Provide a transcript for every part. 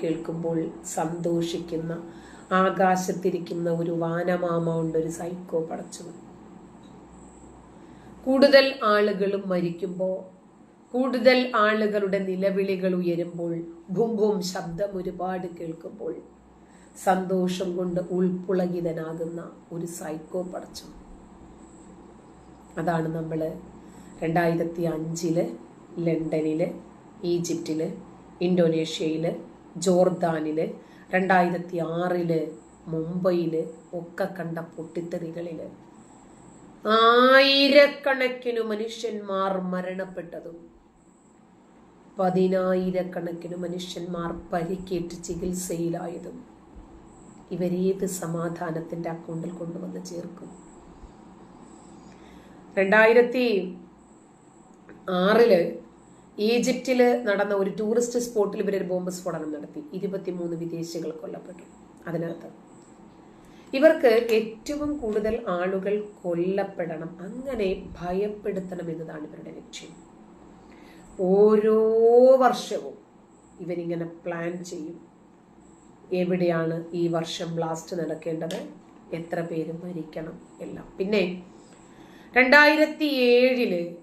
കേൾക്കുമ്പോൾ സന്തോഷിക്കുന്ന ആകാശത്തിരിക്കുന്ന ഒരു വാനമാമ ഉണ്ട് ഒരു സൈക്കോ പടച്ചു കൂടുതൽ ആളുകളും മരിക്കുമ്പോൾ കൂടുതൽ ആളുകളുടെ നിലവിളികൾ ഉയരുമ്പോൾ ഭും ഭും ശബ്ദം ഒരുപാട് കേൾക്കുമ്പോൾ സന്തോഷം കൊണ്ട് ഉൾപ്പുളകിതനാകുന്ന ഒരു സൈക്കോ പടച്ചു അതാണ് നമ്മൾ രണ്ടായിരത്തി അഞ്ചിൽ ലണ്ടനിൽ ഈജിപ്തിൽ ഇന്തോനേഷ്യയിൽ ജോർദാനിൽ രണ്ടായിരത്തി ആറിൽ മുംബൈയിൽ ഒക്കെ കണ്ട പൊട്ടിത്തെറികളിൽ ആയിരക്കണക്കിനു മനുഷ്യന്മാർ മരണപ്പെട്ടതും പതിനായിരക്കണക്കിന് മനുഷ്യന്മാർ പരിക്കേറ്റ് ചികിത്സയിലായതും ഇവരേത് സമാധാനത്തിന്റെ അക്കൗണ്ടിൽ കൊണ്ടുവന്ന് ചേർക്കും? രണ്ടായിരത്തി ആറിൽ ഈജിപ്തിൽ നടന്ന ഒരു ടൂറിസ്റ്റ് സ്പോട്ടിൽ ഇവരൊരു ബോംബ് സ്ഫോടനം നടത്തി. ഇരുപത്തിമൂന്ന് വിദേശികൾ കൊല്ലപ്പെട്ടു അതിനർത്ഥം ഇവർക്ക് ഏറ്റവും കൂടുതൽ ആളുകൾ കൊല്ലപ്പെടണം അങ്ങനെ ഭയപ്പെടുത്തണം എന്നതാണ് ഇവരുടെ ലക്ഷ്യം. ഓരോ വർഷവും ഇവരിങ്ങനെ പ്ലാൻ ചെയ്യും. എവിടെയാണ് ഈ വർഷം ബ്ലാസ്റ്റ് നടക്കേണ്ടത്? എത്ര പേര് മരിക്കണം? എല്ലാം. പിന്നെ രണ്ടായിരത്തി ഏഴിൽ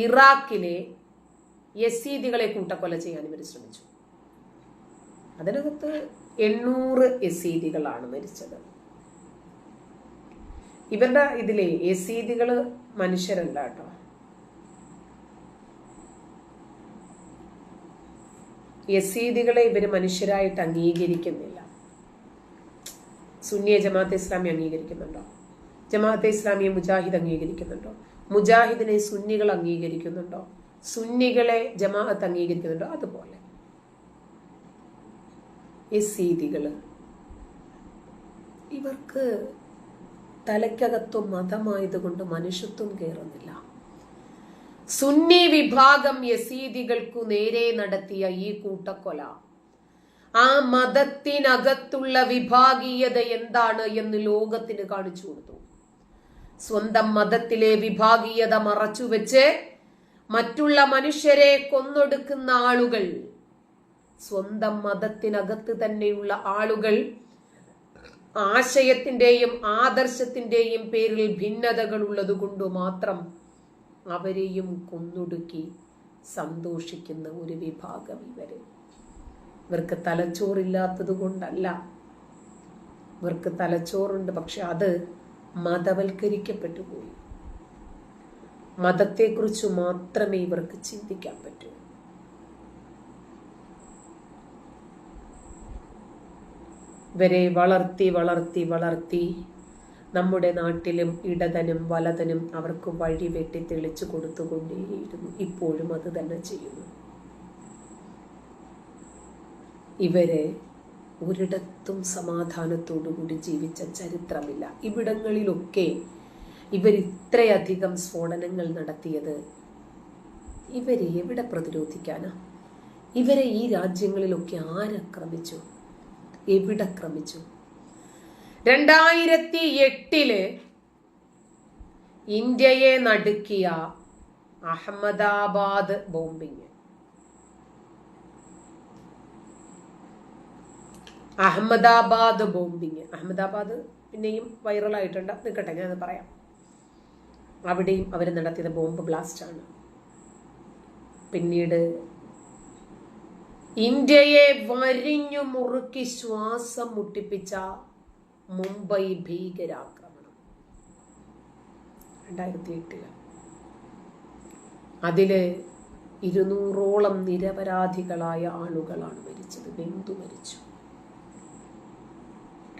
ഇറാഖിലെ യസീദികളെ കൂട്ടക്കൊല ചെയ്യാൻ ഇവർ ശ്രമിച്ചു. അതിനകത്ത് എണ്ണൂറ് യസീദികളാണ് മരിച്ചത്. ഇവരുടെ ഇതിലെ യസീദികൾ മനുഷ്യരല്ല കേട്ടോ യസീദികളെ ഇവർ മനുഷ്യരായിട്ട് അംഗീകരിക്കുന്നില്ല. സുന്നിയ ജമാഅത്തെ ഇസ്ലാമി അംഗീകരിക്കുന്നുണ്ടോ? ജമാഅത്തെ ഇസ്ലാമിയെ മുജാഹിദ് അംഗീകരിക്കുന്നുണ്ടോ? മുജാഹിദിനെ സുന്നികൾ അംഗീകരിക്കുന്നുണ്ടോ? സുന്നികളെ ജമാഅത്ത് അംഗീകരിക്കുന്നുണ്ടോ? അതുപോലെ. ഈ സീതികൾ ഇവർക്ക് തലയ്ക്കകത്തും മതമായതുകൊണ്ട് മനുഷ്യത്വം കയറുന്നില്ല. സുന്നി വിഭാഗം യസീദികൾക്കു നേരെ നടത്തിയ ഈ കൂട്ടക്കൊല ആ മതത്തിനകത്തുള്ള വിഭാഗീയത എന്താണ് എന്ന് ലോകത്തിന് കാണിച്ചു കൊടുത്തു. സ്വന്തം മതത്തിലെ വിഭാഗീയത മറച്ചുവെച്ച് മറ്റുള്ള മനുഷ്യരെ കൊന്നൊടുക്കുന്ന ആളുകൾ സ്വന്തം മതത്തിനകത്ത് തന്നെയുള്ള ആളുകൾ ആശയത്തിന്റെയും ആദർശത്തിന്റെയും പേരിൽ ഭിന്നതകൾ ഉള്ളതുകൊണ്ട് മാത്രം അവരെയും കൊന്നൊടുക്കി സന്തോഷിക്കുന്ന ഒരു വിഭാഗം ഇവർ. ഇവർക്ക് തലച്ചോറില്ലാത്തത് കൊണ്ടല്ല ഇവർക്ക് തലച്ചോറുണ്ട് പക്ഷെ അത് മതവൽക്കരിക്കപ്പെട്ടു പോയി. മതത്തെക്കുറിച്ച് മാത്രമേ ഇവർക്ക് ചിന്തിക്കാൻ പറ്റൂ. ഇവരെ വളർത്തി വളർത്തി വളർത്തി നമ്മുടെ നാട്ടിലും ഇടതനും വലതനും അവർക്ക് വഴി വെട്ടി തെളിച്ചു കൊടുത്തുകൊണ്ടേയിരുന്നു. ഇപ്പോഴും അത് തന്നെ ചെയ്യുന്നു. ഇവർ ഒരിടത്തും സമാധാനത്തോടുകൂടി ജീവിച്ച ചരിത്രമില്ല. ഇവിടങ്ങളിലൊക്കെ ഇവരിത്രയധികം സ്ഫോടനങ്ങൾ നടത്തിയത് ഇവരെ എവിടെ പ്രതിരോധിക്കാനാ? ഇവരെ ഈ രാജ്യങ്ങളിലൊക്കെ ആരക്രമിച്ചു എവിടെ ക്രമിച്ചു രണ്ടായിരത്തി എട്ടിൽ ഇന്ത്യയെ നടുക്കിയ അഹമ്മദാബാദ് ബോംബിങ്. അഹമ്മദാബാദ് ബോംബിങ് അഹമ്മദാബാദ് പിന്നെയും വൈറലായിട്ടുണ്ട് നിൽക്കട്ടെ ഞാനത് പറയാം. അവിടെയും അവർ നടത്തിയത് ബോംബ് ബ്ലാസ്റ്റാണ് പിന്നീട് ഇന്ത്യയെ വരിഞ്ഞു മുറുക്കി ശ്വാസം മുട്ടിപ്പിച്ച മുംബൈ ഭീകരാക്രമണം. രണ്ടായിരത്തി എട്ടിൽ അതിൽ ഇരുന്നൂറോളം നിരപരാധികളായ ആളുകളാണ് മരിച്ചത്. ബന്ധു മരിച്ചു.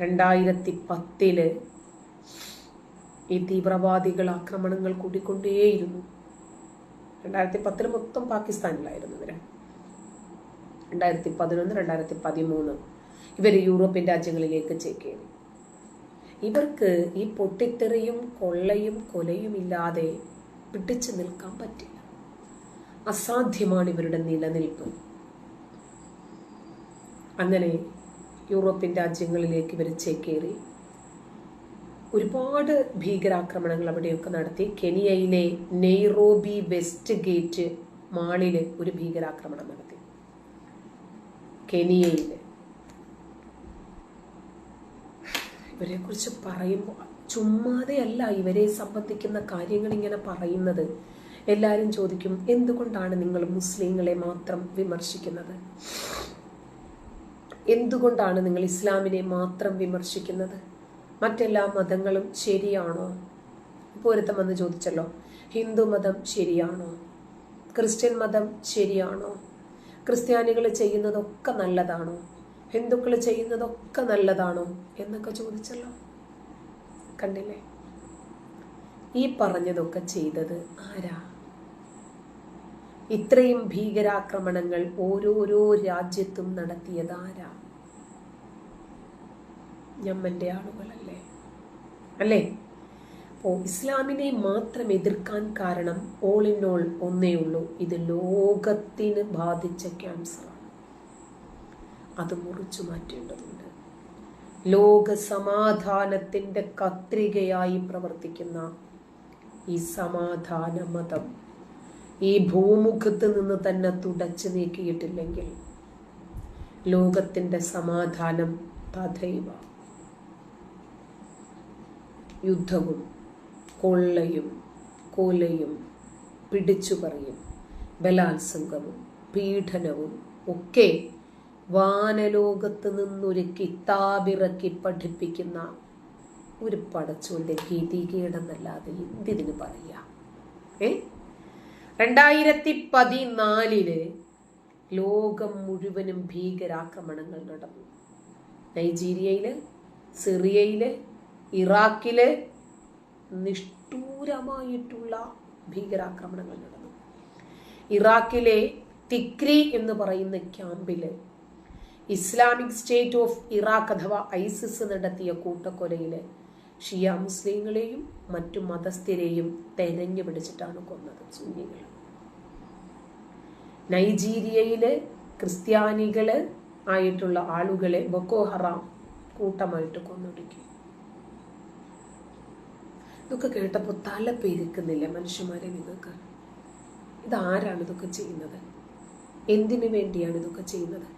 രണ്ടായിരത്തി പത്തിൽ ഈ തീവ്രവാദികൾ ആക്രമണങ്ങൾ കൂടിക്കൊണ്ടേയിരുന്നു. രണ്ടായിരത്തി പത്തിൽ മൊത്തം പാകിസ്ഥാനിലായിരുന്നു ഇവർ. രണ്ടായിരത്തി പതിനൊന്ന് രണ്ടായിരത്തി പതിമൂന്ന് ഇവർ യൂറോപ്യൻ രാജ്യങ്ങളിലേക്ക് ചേക്കേറി. ഇവർക്ക് ഈ പൊട്ടിത്തെറിയും കൊള്ളയും കൊലയും ഇല്ലാതെ പിടിച്ചു നിൽക്കാൻ പറ്റില്ല. അസാധ്യമാണ് ഇവരുടെ നിലനിൽപ്പ്. അങ്ങനെ യൂറോപ്യൻ രാജ്യങ്ങളിലേക്ക് ഇവർ ചേക്കേറി. ഒരുപാട് ഭീകരാക്രമണങ്ങൾ അവിടെയൊക്കെ നടത്തി. കെനിയയിലെ നെയ്റോബി വെസ്റ്റ് ഗേറ്റ് മാളിൽ ഒരു ഭീകരാക്രമണം നടത്തി. കെനിയയിൽ ഇവരെ കുറിച്ച് പറയുമ്പോൾ ചുമ്മാതെയല്ല ഇവരെ സംബന്ധിക്കുന്ന കാര്യങ്ങൾ ഇങ്ങനെ പറയുന്നത്. എല്ലാവരും ചോദിക്കും എന്തുകൊണ്ടാണ് നിങ്ങൾ മുസ്ലിങ്ങളെ മാത്രം വിമർശിക്കുന്നത്? എന്തുകൊണ്ടാണ് നിങ്ങൾ ഇസ്ലാമിനെ മാത്രം വിമർശിക്കുന്നത്? മറ്റെല്ലാ മതങ്ങളും ശരിയാണോ? പൊരുത്തം വന്ന് ചോദിച്ചല്ലോ ഹിന്ദു മതം ശരിയാണോ? ക്രിസ്ത്യൻ മതം ശരിയാണോ? ക്രിസ്ത്യാനികൾ ചെയ്യുന്നതൊക്കെ നല്ലതാണോ? ഹിന്ദുക്കൾ ചെയ്യുന്നതൊക്കെ നല്ലതാണോ എന്നൊക്കെ ചോദിച്ചല്ലോ. കണ്ടില്ലേ? ഈ പറഞ്ഞതൊക്കെ ചെയ്തത് ആരാ? ഇത്രയും ഭീകരാക്രമണങ്ങൾ ഓരോരോ രാജ്യത്തും നടത്തിയതാരാ? ഞമ്മന്റെ ആളുകളല്ലേ? അല്ലേ? ഓ ഇസ്ലാമിനെ മാത്രം എതിർക്കാൻ കാരണം ഓൾ ഇൻ ഓൾ ഒന്നേ ഉള്ളൂ. ഇത് ലോകത്തിന് ബാധിച്ച ക്യാൻസറാണ് അത് മുറിച്ചു മാറ്റേണ്ടതുണ്ട്. ലോക സമാധാനത്തിന്റെ കത്രികയായി പ്രവർത്തിക്കുന്ന ഈ സമാധാന മതം ഈ ഭൂമുഖത്ത് നിന്ന് തന്നെ തുടച്ചു നീക്കിയിട്ടില്ലെങ്കിൽ ലോകത്തിന്റെ സമാധാനം തഥൈവ. യുദ്ധവും കൊള്ളയും കൊലയും പിടിച്ചുപറിയും ബലാത്സംഗവും പീഡനവും ഒക്കെ വാനലോകത്ത് നിന്നൊരു കിതാബിറക്കി പഠിപ്പിക്കുന്ന ഒരു പടച്ചോന്റെ ഗതികേടെന്നല്ലാതെ എന്തിനു പറയാ? ഏ? രണ്ടായിരത്തി പതിനാലിൽ ലോകം മുഴുവനും ഭീകരാക്രമണങ്ങൾ നടന്നു. നൈജീരിയയിൽ സിറിയയിൽ ഇറാഖിൽ നിഷ്ഠൂരമായിട്ടുള്ള ഭീകരാക്രമണങ്ങൾ നടന്നു. ഇറാഖിലെ തിക്രി എന്ന് പറയുന്ന ക്യാമ്പിൽ ഇസ്ലാമിക് സ്റ്റേറ്റ് ഓഫ് ഇറാഖ് അഥവാ ഐസിസ് നടത്തിയ കൂട്ടക്കൊലയിൽ ഷിയ മുസ്ലിങ്ങളെയും മറ്റു മതസ്ഥരെയും തെരഞ്ഞു പിടിച്ചിട്ടാണ് കൊന്നത് സുന്നികൾ. നൈജീരിയയിലെ ക്രിസ്ത്യാനികൾ ആയിട്ടുള്ള ആളുകളെ ബൊക്കോ ഹറാം കൂട്ടമായിട്ട് കൊന്നൊടുക്കി. ഇതൊക്കെ കേട്ടപ്പോൾ തല പെരുക്കുന്നില്ല മനുഷ്യന്മാരെ നിങ്ങൾക്ക്? ഇതാരാണ് ഇതൊക്കെ ചെയ്യുന്നത്? എന്തിനു വേണ്ടിയാണ് ഇതൊക്കെ ചെയ്യുന്നത്?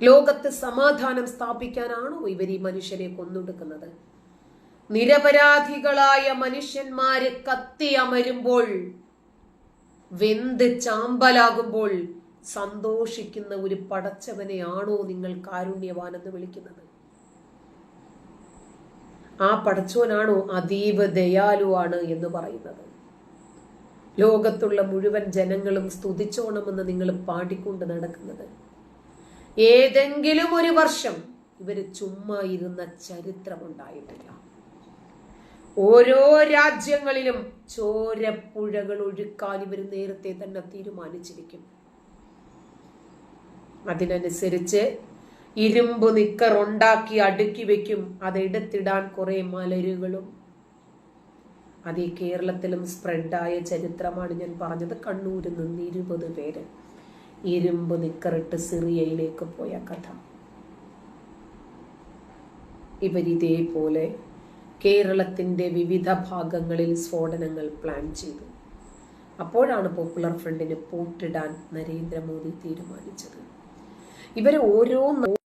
ലോകത്ത് സമാധാനം സ്ഥാപിക്കാനാണോ ഇവർ ഈ മനുഷ്യരെ കൊന്നൊടുക്കുന്നത്? നിരപരാധികളായ മനുഷ്യന്മാര് കത്തി അമരുമ്പോൾ വെന്ത് ചാമ്പലാകുമ്പോൾ സന്തോഷിക്കുന്ന ഒരു പടച്ചവനെയാണോ നിങ്ങൾ കാരുണ്യവാനെന്ന് വിളിക്കുന്നത്? ആ പടച്ചോനാണോ അതീവ ദയാലുവാണ് എന്ന് പറയുന്നത്? ലോകത്തുള്ള മുഴുവൻ ജനങ്ങളും സ്തുതിച്ചോണമെന്ന് നിങ്ങൾ പാടിക്കൊണ്ട് നടക്കുന്നത്. ഏതെങ്കിലും ഒരു വർഷം ഇവർ ചുമ്മാ ഇരുന്ന ചരിത്രമുണ്ടായിട്ടില്ല. ഓരോ രാജ്യങ്ങളിലും ചോരപ്പുഴകൾ ഒഴുക്കാൻ ഇവർ നേരത്തെ തന്നെ തീരുമാനിച്ചിരിക്കും. അതിനനുസരിച്ച് ഇരുമ്പ് നിക്കർ ഉണ്ടാക്കി അടുക്കി വെക്കും. അതെടുത്തിടാൻ കുറെ മലരുകളും. അത് ഈ കേരളത്തിലും സ്പ്രെഡായ ചരിത്രമാണ് ഞാൻ പറഞ്ഞത്. കണ്ണൂരിൽ നിന്ന് ഇരുപത് പേര് ഇരുമ്പ് നിക്കറിട്ട് സിറിയയിലേക്ക് പോയ കഥ. ഇവരിതേപോലെ കേരളത്തിന്റെ വിവിധ ഭാഗങ്ങളിൽ സ്ഫോടനങ്ങൾ പ്ലാൻ ചെയ്തു. അപ്പോഴാണ് പോപ്പുലർ ഫ്രണ്ടിന് പൂട്ടിടാൻ നരേന്ദ്രമോദി തീരുമാനിച്ചത്. ഇവർ ഓരോ